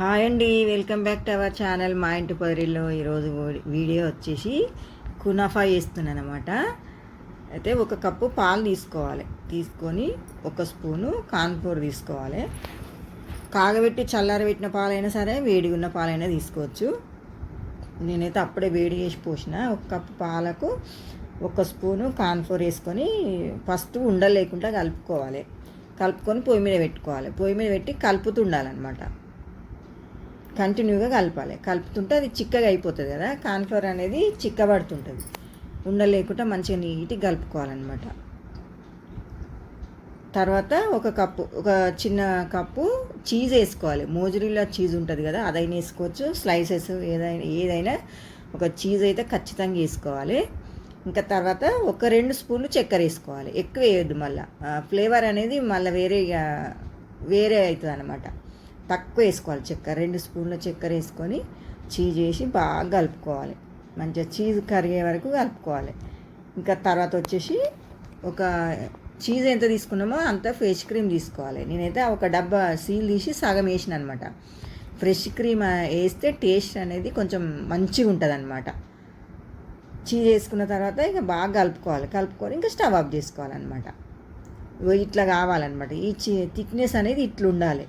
Hi అండి welcome back to our channel. మా ఇంటి పొదరిలో ఈరోజు వీడియో వచ్చేసి కునాఫా చేస్తున్నాను అనమాట అయితే ఒక కప్పు పాలు తీసుకోవాలి. తీసుకొని ఒక స్పూను కాన్ఫ్లోర్ తీసుకోవాలి. కాగబెట్టి చల్లారబెట్టిన పాలైనా సరే వేడిగా ఉన్న పాలైనా తీసుకోవచ్చు. నేనైతే అప్పుడే వేడి చేసి పోసిన. ఒక కప్పు పాలకు ఒక స్పూను కాన్ఫోర్ వేసుకొని ఫస్ట్ ఉండలేకుండా కలుపుకోవాలి. కలుపుకొని పొయ్యి మీద పెట్టుకోవాలి. పొయ్యి మీద పెట్టి కలుపుతూ ఉండాలన్నమాట. కంటిన్యూగా కలపాలి. కలుపుతుంటే అది చిక్కగా అయిపోతుంది కదా కాన్ఫ్లోర్ అనేది చిక్కబడుతుంటుంది. ఉండలేకుండా మంచిగా నీట్గా కలుపుకోవాలన్నమాట. తర్వాత ఒక కప్పు ఒక చిన్న కప్పు చీజ్ వేసుకోవాలి. మోజరీలో చీజ్ ఉంటుంది కదా అదైనా వేసుకోవచ్చు. స్లైసెస్ ఏదైనా ఏదైనా ఒక చీజ్ అయితే ఖచ్చితంగా వేసుకోవాలి. ఇంకా తర్వాత ఒక రెండు స్పూన్లు చక్కెర వేసుకోవాలి. ఎక్కువ వేయద్దు మళ్ళీ. ఫ్లేవర్ అనేది మళ్ళీ వేరే వేరే అవుతుంది అనమాట తక్కువ వేసుకోవాలి. చక్కెర రెండు స్పూన్ల చక్కెర వేసుకొని చీజ్ వేసి బాగా కలుపుకోవాలి. మంచిగా చీజ్ కరిగే వరకు కలుపుకోవాలి. ఇంకా తర్వాత వచ్చేసి ఒక చీజ్ ఎంత తీసుకున్నామో అంత ఫ్రెష్ క్రీమ్ తీసుకోవాలి. నేనైతే ఒక డబ్బా సీల్ తీసి సగం వేసిన అనమాట ఫ్రెష్ క్రీమ్ వేస్తే టేస్ట్ అనేది కొంచెం మంచిగా ఉంటుంది అనమాట చీజ్ వేసుకున్న తర్వాత ఇక బాగా కలుపుకోవాలి. కలుపుకొని ఇంకా స్టవ్ ఆఫ్ చేసుకోవాలన్నమాట. ఇట్లా కావాలన్నమాట. ఈ చీ థిక్నెస్ అనేది ఇట్లా ఉండాలి.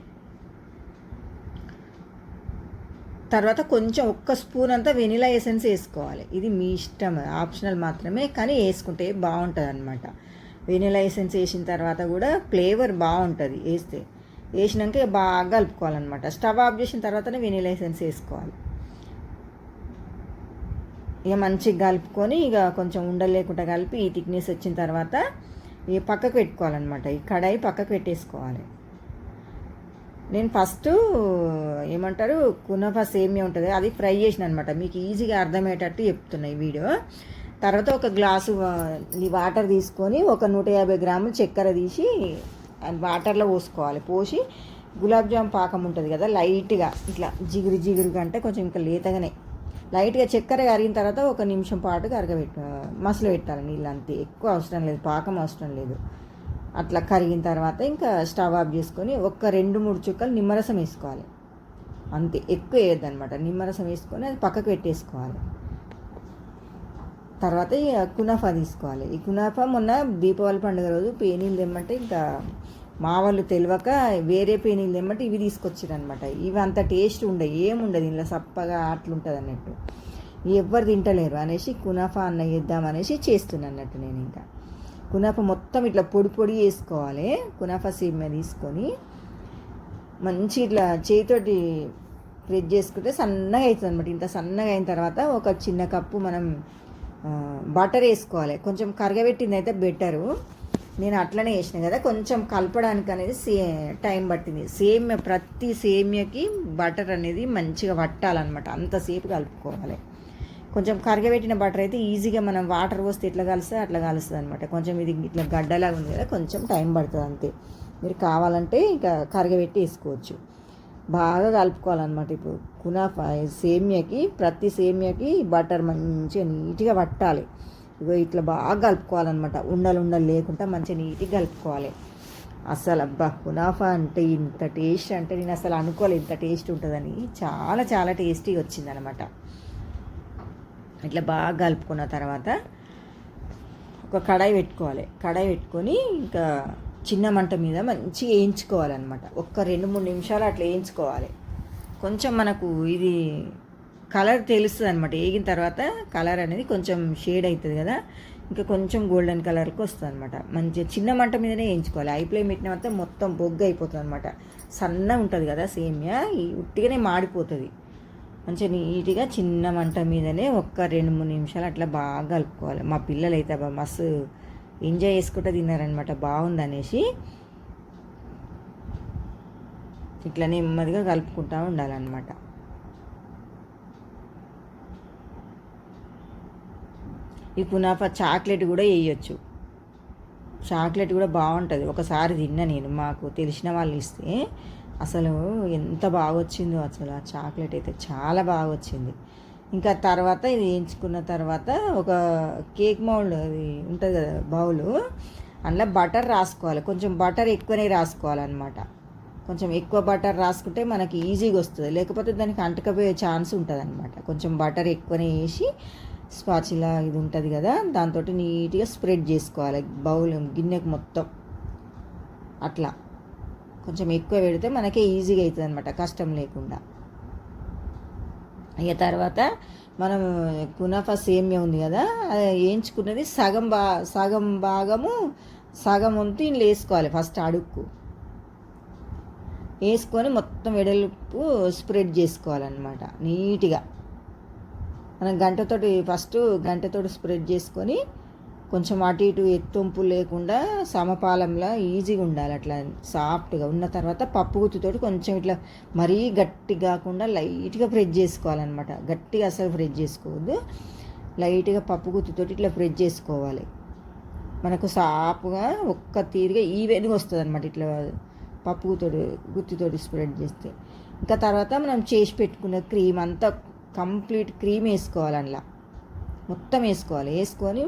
తర్వాత కొంచెం ఒక్క స్పూన్ అంతా వెనిలా ఎసెన్స్ వేసుకోవాలి. ఇది మీ ఇష్టం ఆప్షనల్ మాత్రమే కానీ వేసుకుంటే బాగుంటుంది అనమాట వెనిలా ఎసెన్స్ వేసిన తర్వాత కూడా ఫ్లేవర్ బాగుంటుంది వేస్తే. వేసినాక బాగా కలుపుకోవాలన్నమాట. స్టవ్ ఆఫ్ చేసిన తర్వాతనే వెనిలా ఎసెన్స్ వేసుకోవాలి. ఇక మంచిగా కలుపుకొని ఇక కొంచెం ఉండలేకుండా కలిపి ఈ థిక్నెస్ వచ్చిన తర్వాత ఇక పక్కకు పెట్టుకోవాలన్నమాట. ఈ కడాయి పక్కకు పెట్టేసుకోవాలి. నేను ఫస్ట్ ఏమంటారు కునఫా సేమియా ఉంటుంది. అది ఫ్రై చేసిన అనమాట మీకు ఈజీగా అర్థమయ్యేటట్టు చెప్తున్నా ఈ వీడియో. తర్వాత ఒక గ్లాసు వాటర్ తీసుకొని ఒక నూట యాభై గ్రాములు చక్కెర తీసి వాటర్లో పోసుకోవాలి. పోసి గులాబ్ జామ్ పాకం ఉంటుంది కదా లైట్గా ఇట్లా జిగురు జిగురుగా అంటే కొంచెం ఇంకా లేతగానే. లైట్గా చక్కెర కరిగిన తర్వాత ఒక నిమిషం పాటు కరగబెట్టు మసలు పెట్టాలి నీళ్ళు అంతే. ఎక్కువ అవసరం లేదు పాకం అవసరం లేదు. అట్లా కరిగిన తర్వాత ఇంకా స్టవ్ ఆఫ్ చేసుకొని ఒక్క రెండు మూడు చుక్కలు నిమ్మరసం వేసుకోవాలి. అంతే ఎక్కువ వేయద్దనమాట నిమ్మరసం వేసుకొని అది పక్కకు పెట్టేసుకోవాలి. తర్వాత కునాఫా తీసుకోవాలి. ఈ కునాఫా మొన్న దీపావళి పండుగ రోజు పేనీలు తెమ్మంటే ఇంకా మా వాళ్ళు తెలియక వేరే పేనీలు తెమ్మంటే ఇవి తీసుకొచ్చారు అనమాట ఇవి అంత టేస్ట్ ఉండవు ఏముండదు. ఇందులో సప్పగా అట్లుంటుంది అన్నట్టు. ఎవ్వరు తింటలేరు అనేసి కునాఫా అన్న చేద్దామనేసి చేస్తున్నాను అన్నట్టు నేను ఇంకా. కునాఫ మొత్తం ఇట్లా పొడి పొడి వేసుకోవాలి. కునాఫా సీమ తీసుకొని మంచి ఇట్లా చేతితోటి ఫ్రిడ్జ్ చేసుకుంటే సన్నగా అవుతుంది అనమాట ఇంత సన్నగా అయిన తర్వాత ఒక చిన్న కప్పు మనం బటర్ వేసుకోవాలి. కొంచెం కరగబెట్టింది అయితే బెటరు. నేను అట్లనే వేసిన కదా కొంచెం కలపడానికి అనేది సే టైం పట్టింది. సేమ్య ప్రతి సేమ్యకి బటర్ అనేది మంచిగా పట్టాలన్నమాట అంతసేపు కలుపుకోవాలి. కొంచెం కరగబెట్టిన బటర్ అయితే ఈజీగా మనం వాటర్ పోస్తే ఎట్లా కలుస్తుంది అట్లా కలుస్తుంది అనమాట కొంచెం ఇది ఇట్లా గడ్డలాగా ఉంది కదా కొంచెం టైం పడుతుంది అంతే. మీరు కావాలంటే ఇంకా కరగబెట్టి వేసుకోవచ్చు. బాగా కలుపుకోవాలన్నమాట ఇప్పుడు. కునాఫా సేమియాకి ప్రతి సేమియాకి బటర్ మంచిగా నీట్గా పట్టాలి. ఇగో ఇట్లా బాగా కలుపుకోవాలన్నమాట. ఉండలు ఉండలు లేకుండా మంచిగా నీట్గా కలుపుకోవాలి. అసలు అబ్బా కునాఫా అంటే ఇంత టేస్ట్ అంటే నేను అసలు అనుకోలేదు ఇంత టేస్ట్ ఉంటుందని. చాలా చాలా టేస్టీగా వచ్చిందనమాట ఇట్లా బాగా కలుపుకున్న తర్వాత ఒక కడాయి పెట్టుకోవాలి. కడాయి పెట్టుకొని ఇంకా చిన్న మంట మీద మంచిగా వేయించుకోవాలన్నమాట. ఒక్క రెండు మూడు నిమిషాలు అట్లా వేయించుకోవాలి. కొంచెం మనకు ఇది కలర్ తెలుస్తుంది అనమాట వేగిన తర్వాత కలర్ అనేది కొంచెం షేడ్ అవుతుంది కదా. ఇంకా కొంచెం గోల్డెన్ కలర్కి వస్తుంది అనమాట మంచిగా చిన్న మంట మీదనే వేయించుకోవాలి. ఐ ఫ్లేమ్ పెట్టిన తర్వాత మొత్తం బొగ్గు అయిపోతుంది అనమాట సన్నగా ఉంటుంది కదా సేమియా ఉట్టిగానే మాడిపోతుంది. మంచిగా నీట్గా చిన్న మంట మీదనే ఒక్క రెండు మూడు నిమిషాలు అట్లా బాగా కలుపుకోవాలి. మా పిల్లలు అయితే మస్తు ఎంజాయ్ చేసుకుంటూ తిన్నారనమాట బాగుంది అనేసి ఇట్లా నెమ్మదిగా కలుపుకుంటూ ఉండాలన్నమాట. ఈ కునాఫా చాక్లెట్ కూడా వేయచ్చు. చాక్లెట్ కూడా బాగుంటుంది. ఒకసారి తిన్నా నేను. మాకు తెలిసిన వాళ్ళు ఇస్తే అసలు ఎంత బాగా వచ్చిందో అసలు ఆ చాక్లెట్ అయితే చాలా బాగా వచ్చింది ఇంకా తర్వాత ఇది వేయించుకున్న తర్వాత ఒక కేక్ మౌల్డ్ అది ఉంటుంది కదా బౌలు అందులో బటర్ రాసుకోవాలి. కొంచెం బటర్ ఎక్కువనే రాసుకోవాలన్నమాట. కొంచెం ఎక్కువ బటర్ రాసుకుంటే మనకి ఈజీగా వస్తుంది. లేకపోతే దానికి అంటకపోయే ఛాన్స్ ఉంటుంది అనమాట కొంచెం బటర్ ఎక్కువనే వేసి స్పాచిలా ఇది ఉంటుంది కదా దాంతో నీట్గా స్ప్రెడ్ చేసుకోవాలి బౌల్ గిన్నెకు మొత్తం. అట్లా. కొంచెం ఎక్కువ పెడితే మనకే ఈజీగా అవుతుంది అనమాట కష్టం లేకుండా. ఇక తర్వాత మనం కునాఫా సేమ్య ఉంది కదా అది వేయించుకున్నది సగం బా సగం భాగము సగం వంతు ఇంట్లో వేసుకోవాలి ఫస్ట్ అడుక్కు. వేసుకొని మొత్తం వెడల్పు స్ప్రెడ్ చేసుకోవాలన్నమాట నీట్గా. మనం గంటతోటి ఫస్ట్ గంటతోటి స్ప్రెడ్ చేసుకొని కొంచెం అటు ఇటు ఎత్తుంపు లేకుండా సమపాలంలో ఈజీగా ఉండాలి. అట్లా సాఫ్ట్గా ఉన్న తర్వాత పప్పు గుత్తితోటి కొంచెం ఇట్లా మరీ గట్టి కాకుండా లైట్గా ఫ్రెజ్ చేసుకోవాలన్నమాట. గట్టిగా అసలు ఫ్రెజ్ చేసుకోవద్దు. లైట్గా పప్పు గుత్తుతోటి ఇట్లా ఫ్రెజ్ చేసుకోవాలి. మనకు సాపుగా ఒక్క తీరుగా ఈవెన్గా వస్తుంది అనమాట ఇట్లా పప్పు గుత్తోటి గుత్తితోటి స్ప్రెడ్ చేస్తే. ఇంకా తర్వాత మనం చేసి పెట్టుకున్న క్రీమ్ అంతా కంప్లీట్ క్రీమ్ వేసుకోవాలి అందులో. మొత్తం వేసుకోవాలి. వేసుకొని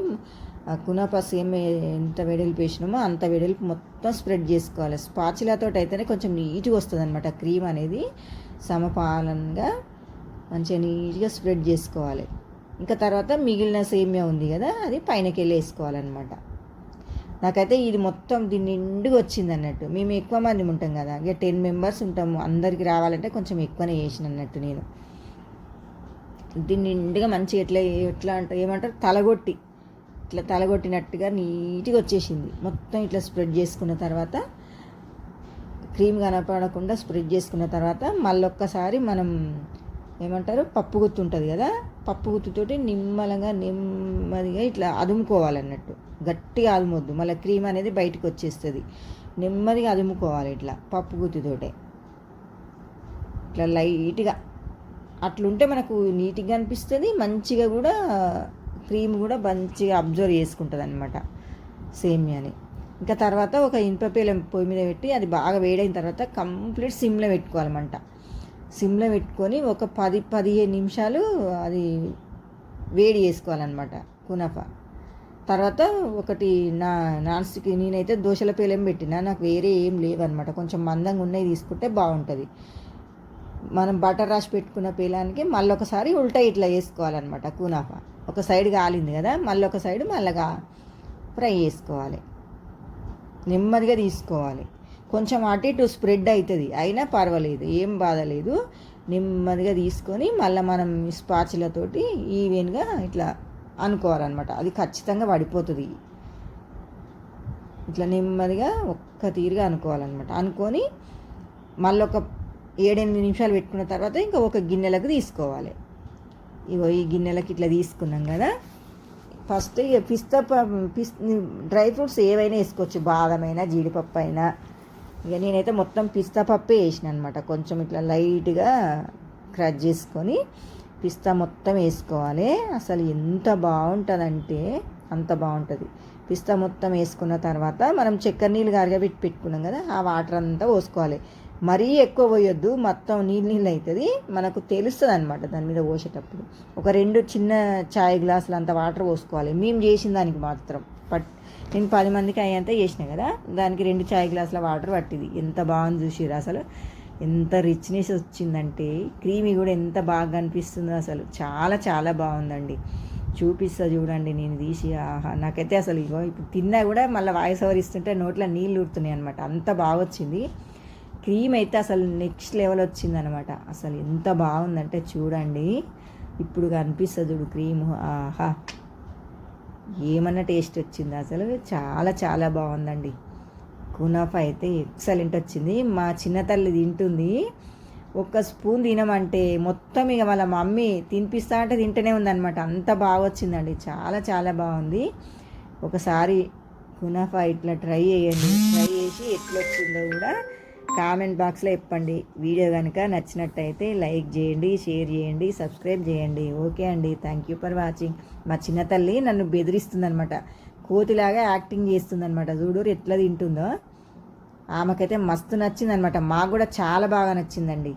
ఆ కునాపాస్ ఏమి ఎంత వెడల్పు వేసినామో అంత వెడల్పు మొత్తం స్ప్రెడ్ చేసుకోవాలి. స్పాచిలాతో అయితేనే కొంచెం నీట్గా వస్తుంది అనమాట క్రీమ్ అనేది. సమపాలనగా మంచిగా నీట్గా స్ప్రెడ్ చేసుకోవాలి. ఇంకా తర్వాత మిగిలిన సేమియా ఉంది కదా అది పైనకి వెళ్ళి వేసుకోవాలన్నమాట. నాకైతే ఇది మొత్తం దీని నిండుగా వచ్చింది అన్నట్టు. మేము ఎక్కువ మంది ఉంటాం కదా ఇక టెన్ మెంబర్స్ ఉంటాము. అందరికి రావాలంటే కొంచెం ఎక్కువనే వేసిన అన్నట్టు నేను. దీన్ని నిండుగా మంచిగా ఎట్లా ఎట్లా అంటే ఏమంటారు? తలగొట్టి. ఇట్లా తలగొట్టినట్టుగా నీట్గా వచ్చేసింది. మొత్తం ఇట్లా స్ప్రెడ్ చేసుకున్న తర్వాత క్రీమ్ కనపడకుండా స్ప్రెడ్ చేసుకున్న తర్వాత మళ్ళొక్కసారి మనం ఏమంటారు పప్పు గుత్తు ఉంటుంది కదా పప్పు గుత్తుతోటి నిమ్మలంగా నెమ్మదిగా ఇట్లా అదుముకోవాలన్నట్టు. గట్టిగా అదుమొద్దు. మళ్ళీ క్రీమ్ అనేది బయటకు వచ్చేస్తుంది. నెమ్మదిగా అదుముకోవాలి ఇట్లా పప్పు గుత్తితోటే. ఇట్లా లైట్గా. అట్లుంటే మనకు నీట్గా అనిపిస్తుంది మంచిగా కూడా క్రీమ్ కూడా మంచిగా అబ్జర్వ్ చేసుకుంటుంది అనమాట సేమియాని. ఇంకా తర్వాత ఒక ఇనుప పేలం పొయ్యి మీద పెట్టి అది బాగా వేడైన తర్వాత కంప్లీట్ సిమ్లో పెట్టుకోవాలన్నమాట సిమ్లో పెట్టుకొని ఒక పది పదిహేను నిమిషాలు అది వేడి చేసుకోవాలన్నమాట కునఫ తర్వాత ఒకటి నా నాన్ స్టిక్ నేనైతే దోశల పేలేం పెట్టినా నాకు వేరే ఏం లేవన్నమాట. కొంచెం మందంగా ఉన్నాయి తీసుకుంటే బాగుంటుంది. మనం బటర్ రాసి పెట్టుకున్న పేలానికి మళ్ళీ ఒకసారి ఉల్టా ఇట్లా వేసుకోవాలన్నమాట కునాఫా ఒక సైడ్ కాలింది కదా మళ్ళీ ఒక సైడ్ మళ్ళగా ఫ్రై చేసుకోవాలి. నెమ్మదిగా తీసుకోవాలి. కొంచెం అటు ఇటు స్ప్రెడ్ అవుతుంది అయినా పర్వాలేదు ఏం బాధ లేదు. నెమ్మదిగా తీసుకొని మళ్ళీ మనం స్పాచులతోటి ఈవెన్గా ఇట్లా అనుకోవాలన్నమాట. అది ఖచ్చితంగా పడిపోతుంది. ఇట్లా నెమ్మదిగా ఒక్క తీరుగా అనుకోవాలన్నమాట. అనుకొని మళ్ళీ ఒక ఏడెనిమిది నిమిషాలు పెట్టుకున్న తర్వాత ఇంకా ఒక గిన్నెలకు తీసుకోవాలి. ఇగో ఈ గిన్నెలకి ఇట్లా తీసుకున్నాం కదా. ఫస్ట్ ఇక పిస్తా పిస్ డ్రై ఫ్రూట్స్ ఏవైనా వేసుకోవచ్చు బాదమైనా జీడిపప్పు అయినా. ఇక నేనైతే మొత్తం పిస్తా పప్పే వేసిన అనమాట కొంచెం ఇట్లా లైట్గా క్రష్ చేసుకొని పిస్తా మొత్తం వేసుకోవాలి. అసలు ఎంత బాగుంటుందంటే అంత బాగుంటుంది. పిస్తా మొత్తం వేసుకున్న తర్వాత మనం చక్కెర నీళ్ళు పెట్టి పెట్టుకున్నాం కదా ఆ వాటర్ అంతా పోసుకోవాలి. మరీ ఎక్కువ పోయొద్దు మొత్తం నీళ్ళు నీళ్ళు అవుతుంది మనకు తెలుస్తుంది అనమాట దాని మీద పోసేటప్పుడు. ఒక రెండు చిన్న చాయ్ గ్లాసులు అంత వాటర్ పోసుకోవాలి. మేము చేసిన దానికి మాత్రం. పట్ నేను పది మందికి అయ్యేంత చేసిన కదా దానికి రెండు చాయ్ గ్లాసుల వాటర్ పట్టింది. ఎంత బాగుంది చూసిరు అసలు. ఎంత రిచ్నెస్ వచ్చిందంటే క్రీమీ కూడా ఎంత బాగా అనిపిస్తుందో అసలు. చాలా చాలా బాగుందండి. చూపిస్తా చూడండి నేను తీసి ఆహా. నాకైతే అసలు ఇగో ఇప్పుడు తిన్నా కూడా మళ్ళీ వాయిస్ ఓవర్ ఇస్తుంటే నోట్లో నీళ్ళు ఊరుతున్నాయి అనమాట అంత బాగా వచ్చింది. క్రీమ్ అయితే అసలు నెక్స్ట్ లెవెల్ వచ్చిందనమాట. అసలు ఎంత బాగుందంటే చూడండి. ఇప్పుడు కనిపిస్తుంది చూడు క్రీమ్. ఆహా. ఏమన్నా టేస్ట్ వచ్చింది? అసలు చాలా చాలా బాగుందండి. కునాఫా అయితే ఎక్సలెంట్ వచ్చింది. మా చిన్న తల్లి తింటుంది. ఒక్క స్పూన్ తినమంటే మొత్తం ఇక వాళ్ళ మమ్మీ తినిపిస్తా అంటే తింటూనే ఉందన్నమాట అంత బాగా వచ్చిందండి. చాలా చాలా బాగుంది. ఒకసారి కునాఫా ఇట్లా ట్రై చేయండి. ట్రై చేసి ఎట్లొచ్చిందో కూడా కామెంట్ బాక్స్లో చెప్పండి. వీడియో కనుక నచ్చినట్టయితే లైక్ చేయండి షేర్ చేయండి సబ్స్క్రైబ్ చేయండి. ఓకే అండి. Thank you for watching. మా చిన్న తల్లి నన్ను బెదిరిస్తుందనమాట కోతిలాగా యాక్టింగ్ చేస్తుందనమాట చూడూరు ఎట్లా తింటుందో. ఆమెకైతే మస్తు నచ్చిందనమాట మాకు కూడా చాలా బాగా నచ్చిందండి.